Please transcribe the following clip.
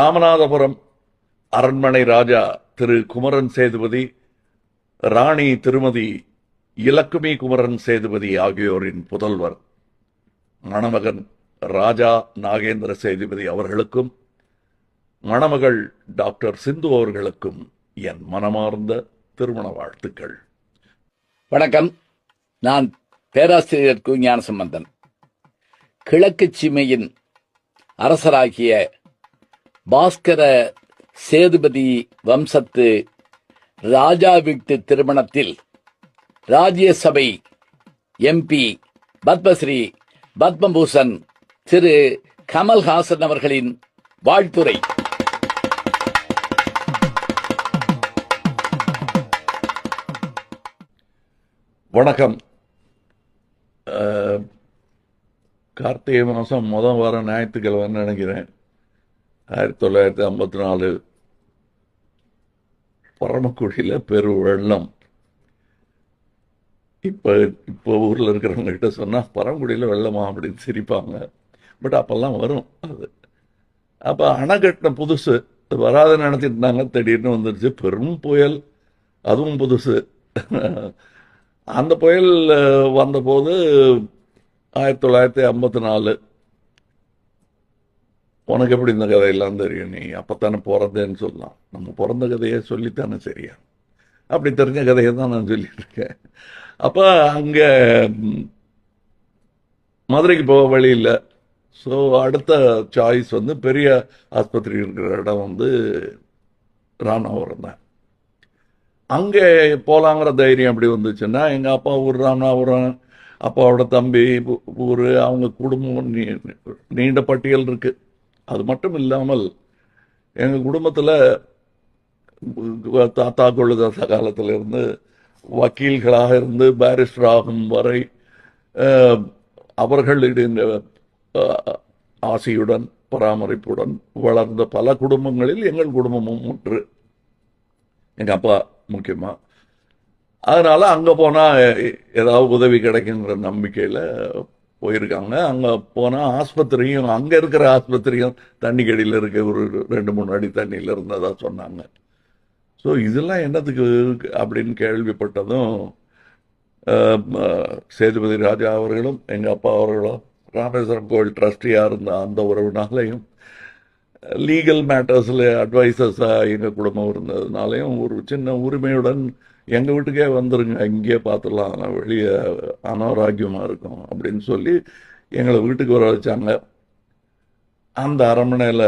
ராமநாதபுரம் அரண்மனை ராஜா திரு குமரன் சேதுபதி ராணி திருமதி இலக்குமி குமரன் சேதுபதி ஆகியோரின் புதல்வர் மணமகன் ராஜா நாகேந்திர சேதுபதி அவர்களுக்கும் மணமகள் டாக்டர் சிந்து அவர்களுக்கும் என் மனமார்ந்த திருமண வாழ்த்துக்கள். வணக்கம். நான் பேராசிரியர் கு ஞானசம்பந்தன். கிழக்கு சீமையின் அரசராகிய பாஸ்கர சேதுபதி வம்சத்து ராஜா வீட்டு திருமணத்தில் ராஜ்யசபை எம்பி பத்மஸ்ரீ பத்மபூஷன் திரு கமல்ஹாசன் அவர்களின் வாழ்த்துரை. வணக்கம். கார்த்திகை மாதம் முதல் வாரம் ஞாயிற்றுக்கிழமைன்னு நினைக்கிறேன். ஆயிரத்தி தொள்ளாயிரத்தி ஐம்பத்தி நாலு பரமக்குடியில் பெரு வெள்ளம் இப்போ இப்போ ஊரில் இருக்கிறவங்ககிட்ட சொன்னால் பரமக்குடியில் வெள்ளமா அப்படின்னு சிரிப்பாங்க பட் அப்போல்லாம் வரும் அது அப்போ அணை கட்டின புதுசு அது வராதுன்னு நினச்சிட்டு இருந்தாங்க திடீர்னு வந்துருச்சு பெரும் புயல் அதுவும் புதுசு அந்த புயல் வந்தபோது ஆயிரத்தி தொள்ளாயிரத்தி ஐம்பத்தி நாலு உனக்கு எப்படி இந்த கதையெல்லாம் தெரியும்? நீ அப்போத்தானே பிறந்தேன்னு சொல்லலாம். நம்ம பிறந்த கதையை சொல்லித்தானே சரியா அப்படி தெரிஞ்ச கதையை தான் நான் சொல்லியிருக்கேன் இருக்கேன். அப்போ அங்கே மதுரைக்கு போக வழி இல்லை. ஸோ அடுத்த சாய்ஸ் வந்து பெரிய ஆஸ்பத்திரி இருக்கிற இடம் வந்து ராமநாதபுரம் தான். அங்கே போகலாங்கிற தைரியம் அப்படி வந்துச்சுன்னா எங்கள் அப்பா ஊர் ராமநாதபுரம் அப்பாவோட தம்பி ஊர் அவங்க குடும்பம் நீ- நீண்ட பட்டியல் இருக்குது அது மட்டும் இல்லாமல் எங்கள் குடும்பத்தில் தாத்தா கொள்ளுதாசா காலத்திலிருந்து வக்கீல்களாக இருந்து பாரிஸ்டர் ஆகும் வரை அஹ், அவர்களின் ஆசையுடன் பராமரிப்புடன் வளர்ந்த பல குடும்பங்களில் எங்கள் குடும்பமும் ஒன்று. எங்கள் அப்பா முக்கியமாக அதனால் அங்கே போனால் ஏதாவது உதவி கிடைக்குங்கிற நம்பிக்கையில் போயிருக்காங்க. அங்கே போனால் ஆஸ்பத்திரியும் அங்கே இருக்கிற ஆஸ்பத்திரியும் தண்ணிக்கடியில் இருக்க ஒரு ரெண்டு மூணு அடி தண்ணியில் இருந்ததா சொன்னாங்க. ஸோ இதெல்லாம் என்னத்துக்கு இருக்கு அப்படின்னு கேள்விப்பட்டதும் சேதுபதி ராஜா அவர்களும் எங்கள் அப்பா அவர்களும் ராமேஸ்வரம் கோவில் ட்ரஸ்டியாக இருந்த அந்த உறவுனாலையும் லீகல் மேட்டர்ஸில் அட்வைசர்ஸாக எங்கள் குடும்பம் இருந்ததுனாலையும் ஒரு சின்ன உரிமையுடன் எங்கள் வீட்டுக்கே வந்துருங்க இங்கேயே பார்த்துடலாம் ஆனால் வெளியே அனாரோக்கியமாக இருக்கும் அப்படின்னு சொல்லி எங்களை வீட்டுக்கு வர வச்சாங்க. அந்த அரண்மனையில்